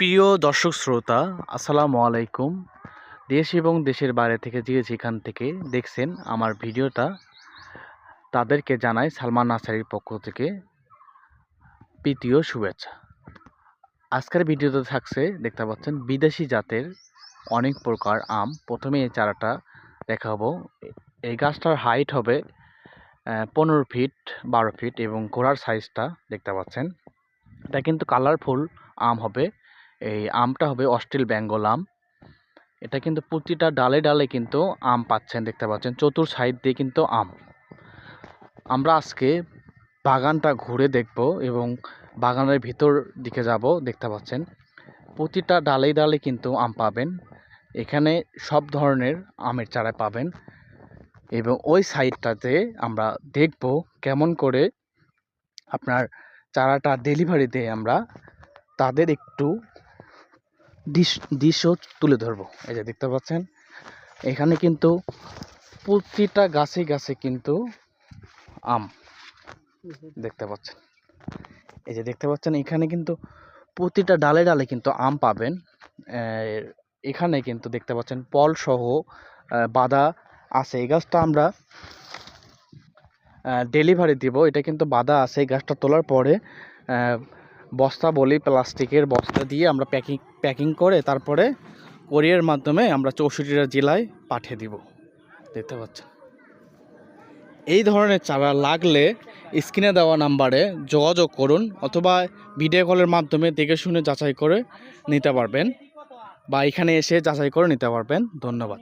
প্রিয় দর্শক শ্রোতা, আসসালামু আলাইকুম। দেশ এবং দেশের বাইরে থেকে যে যেখান থেকে দেখছেন আমার ভিডিওটা, তাদেরকে জানাই সালমান নাসারির পক্ষ থেকে প্রীতীয় শুভেচ্ছা। আজকের ভিডিওতে থাকছে, দেখতে পাচ্ছেন, বিদেশি জাতের অনেক প্রকার আম। প্রথমে এই চারাটা দেখাবো। এই গাছটার হাইট হবে পনেরো ফিট বারো ফিট এবং ঘোড়ার সাইজটা দেখতে পাচ্ছেন। এটা কিন্তু কালারফুল আম হবে। এই আমটা হবে অস্ট্রেল বেঙ্গল আম। এটা কিন্তু প্রতিটা ডালে ডালে কিন্তু আম পাচ্ছেন, দেখতে পাচ্ছেন। চতুর সাইড দিয়ে কিন্তু আম। আমরা আজকে বাগানটা ঘুরে দেখব এবং বাগানের ভিতর দিকে যাব, দেখতে পাচ্ছেন। প্রতিটা ডালে ডালে কিন্তু আম পাবেন। এখানে সব ধরনের আমের চারা পাবেন এবং ওই সাইডটাতে আমরা দেখব কেমন করে আপনার চারাটা ডেলিভারি দেয় আমরা। তাদের একটু দৃশ্য তুলে ধরবো। এই যে দেখতে পাচ্ছেন এখানে কিন্তু প্রতিটা গাছে গাছে কিন্তু আম দেখতে পাচ্ছেন। এই যে দেখতে পাচ্ছেন এখানে কিন্তু প্রতিটা ডালে ডালে কিন্তু আম পাবেন। এখানে কিন্তু দেখতে পাচ্ছেন পল সহ আহ, আছে। এই গাছটা আমরা ডেলিভারি দিব। এটা কিন্তু বাঁধা আছে। এই গাছটা তোলার পরে বস্তা বলি, প্লাস্টিকের বস্তা দিয়ে আমরা প্যাকিং প্যাকিং করে তারপরে কোরিয়ার মাধ্যমে আমরা চৌষট্টিটা জেলায় পাঠিয়ে দিব। দেখতে পাচ্ছেন এই ধরনের চারা লাগলে স্ক্রিনে দেওয়া নাম্বারে যোগাযোগ করুন অথবা ভিডিও কলের মাধ্যমে দেখে শুনে যাচাই করে নিতে পারবেন বা এখানে এসে যাচাই করে নিতে পারবেন। ধন্যবাদ।